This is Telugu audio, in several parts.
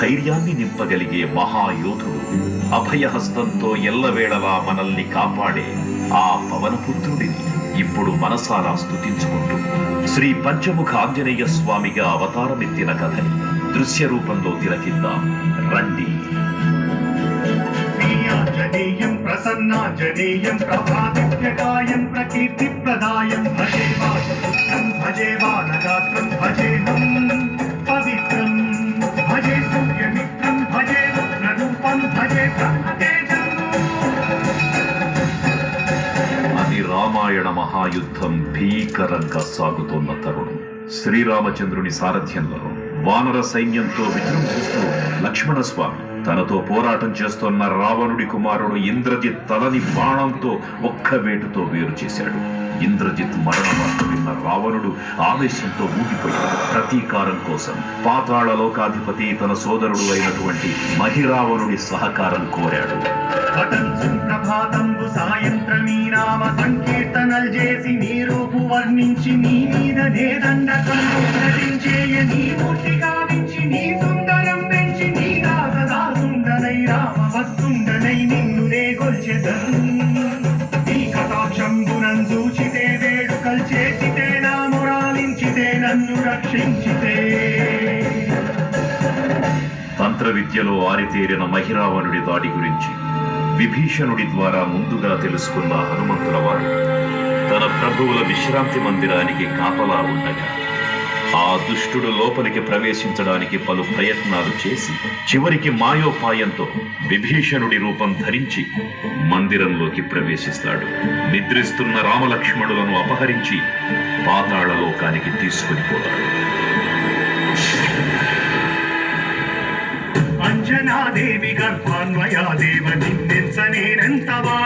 ధైర్యాన్ని నింపగలిగే మహాయోధుడు అభయహస్తంతో ఎల్లవేళలా మనల్ని కాపాడే ఆ పవనపుత్రుడిని ఇప్పుడు మనసారా స్థుతించుకుంటూ శ్రీ పంచముఖ ఆంజనేయ స్వామిగా అవతారమెత్తిన కథని దృశ్య రూపంలో తిలకిద్దాం. రండి. శ్రీయాഞ്జనేయం ప్రసన్నాంజనేయం ప్రభాదిత్యకాయం ప్రకీర్తిప్రదాయం. భజే వాయుపుత్రం భజే రామాయణ మహాయుద్ధం భీకరంగా సాగుతోన్న తరుణం. శ్రీరామచంద్రుని సారథ్యంలో వానర సైన్యంతో విజృంభిస్తూ లక్ష్మణస్వామి తనతో పోరాటం చేస్తున్న రావణుడి కుమారుడు ఇంద్రజిత్ తలని బాణంతో ఒక్క వేటుతో వేరు చేశాడు. ఇంద్రజిత్ మరణ విన్న రావణుడు ఆవేశంతో ఊగిపోయాడు. ప్రతీకారం కోసం పాతాళ లోకాధిపతి తన సోదరుడు అయినటువంటి మహిరావణుడి సహకారం కోరాడు. ప్రభాతంబు సాయంత్రమీ నామ సంకీర్తనలు చేసి నీ రూపు వర్ణించి నీ మీద నేదండకంబు నటించేయ నీ మూర్తిగా దాసదాసుండనై రామ నిన్ను నే గొల్చెదన్ నీ కటాక్షంబునం చూచితే వేడుకల్ చేసితే నా మురాలించితే నన్ను రక్షించితే. తంత్ర విద్యలో ఆరితేరిన మహిరావణుడి దాడి గురించి విభీషణుడి ద్వారా ముందుగా తెలుసుకున్న హనుమంతుల వారు తన ప్రభువుల విశ్రాంతి మందిరానికి కాపలా ఉండగా ఆ దుష్టుడు లోపలికి ప్రవేశించడానికి పలు ప్రయత్నాలు చేసి చివరికి మాయోపాయంతో విభీషణుడి రూపం ధరించి మందిరంలోకి ప్రవేశిస్తాడు. నిద్రిస్తున్న రామలక్ష్మణులను అపహరించి పాతాళలోకానికి తీసుకుని పోతాడు. అంజనాదేవి గర్భాన్వయాదేవ నిన్నెంచనేనంత వాడన్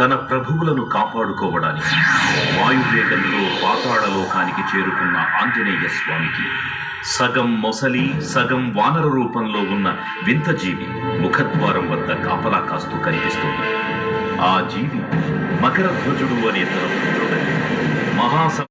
తన ప్రభువులను కాపాడుకోవడానికి వాయువేగంలో పాతాళలోకానికి చేరుకున్న ఆంజనేయ స్వామికి. సగం మొసలి సగం వానర రూపంలో ఉన్న వింత జీవి ముఖద్వారం వద్ద కాపలా కాస్తూ కనిపిస్తుంది. ఆ జీవి మకర ధ్వజుడు అనే తన మహాస